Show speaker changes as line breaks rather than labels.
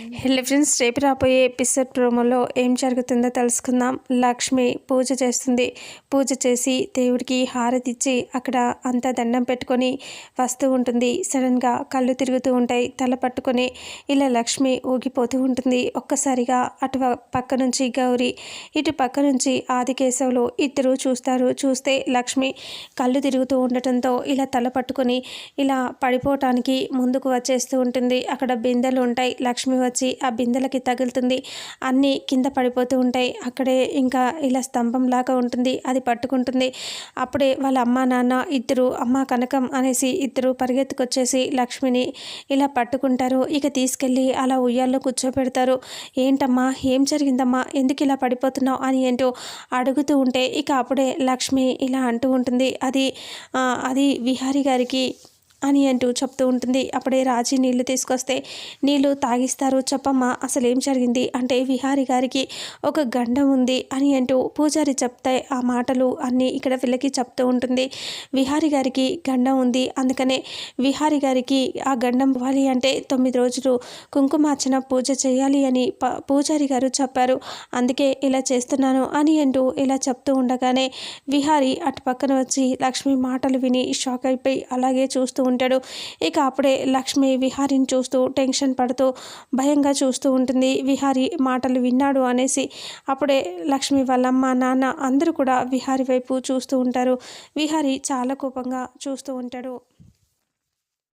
Hello friends రేపు రాబోయే episode ప్రోమోలో ఏం జరుగుతుందో తెలుసుకుందాం. లక్ష్మి పూజ చేస్తుంది. పూజ చేసి దేవుడికి హారతి ఇచ్చి అక్కడ అంతా దండం పెట్టుకొని వస్తూ ఉంటుంది. సడన్గా కళ్ళు తిరుగుతూ ఉంటాయి. తల పట్టుకొని ఇలా లక్ష్మి ఊగిపోతూ ఉంటుంది. ఒక్కసారిగా అటు పక్క నుంచి గౌరీ ఇటు పక్క నుంచి ఆదికేశవులు ఇద్దరు చూస్తారు. చూస్తే లక్ష్మి కళ్ళు తిరుగుతూ ఉండటంతో ఇలా తల పట్టుకొని ఇలా పడిపోవటానికి ముందుకు వచ్చేస్తూ ఉంటుంది. అక్కడ బిందెలు ఉంటాయి. లక్ష్మి వచ్చి ఆ బిందెలకి తగులుతుంది. అన్నీ కింద పడిపోతూ ఉంటాయి. అక్కడే ఇంకా ఇలా స్తంభం లాగా ఉంటుంది. అది పట్టుకుంటుంది. అప్పుడే వాళ్ళ అమ్మ నాన్న ఇద్దరు అమ్మ కనకం అనేసి ఇద్దరు పరిగెత్తుకొచ్చేసి లక్ష్మిని ఇలా పట్టుకుంటారు. ఇక తీసుకెళ్ళి అలా ఉయ్యాల్లో కూర్చోబెడతారు. ఏంటమ్మా? ఏం జరిగిందమ్మా? ఎందుకు ఇలా పడిపోతున్నావు? అని ఏంటో అడుగుతూ ఉంటే ఇక అప్పుడే లక్ష్మి ఇలా అంటూ ఉంటుంది. అది అది విహారీ గారికి అని అంటూ చెప్తూ ఉంటుంది. అప్పుడే రాజీ నీళ్ళు తీసుకొస్తే నీళ్ళు తాగిస్తారు చెప్పమ్మా అసలు ఏం జరిగింది? అంటే విహారి గారికి ఒక గండం ఉంది అని అంటూ పూజారి చెప్తే ఆ మాటలు అన్నీ ఇక్కడ వీళ్ళకి చెప్తూ ఉంటుంది. విహారి గారికి గండం ఉంది. అందుకనే విహారి గారికి ఆ గండం ఇవ్వాలి అంటే తొమ్మిది రోజులు కుంకుమార్చన పూజ చేయాలి అని పూజారి గారు చెప్పారు. అందుకే ఇలా చేస్తున్నాను అని అంటూ ఇలా చెప్తూ ఉండగానే విహారి అటు పక్కన వచ్చి లక్ష్మి మాటలు విని షాక్ అయిపోయి అలాగే చూస్తూ ఉంటాడు. ఇక అప్పుడే లక్ష్మి విహారిని చూస్తూ టెన్షన్ పడుతూ భయంగా చూస్తూ ఉంటుంది. విహారి మాటలు విన్నాడు అనేసి అప్పుడే లక్ష్మి వాళ్ళమ్మ నాన్న అందరూ కూడా విహారి వైపు చూస్తూ ఉంటారు. విహారి చాలా కోపంగా చూస్తూ ఉంటాడు.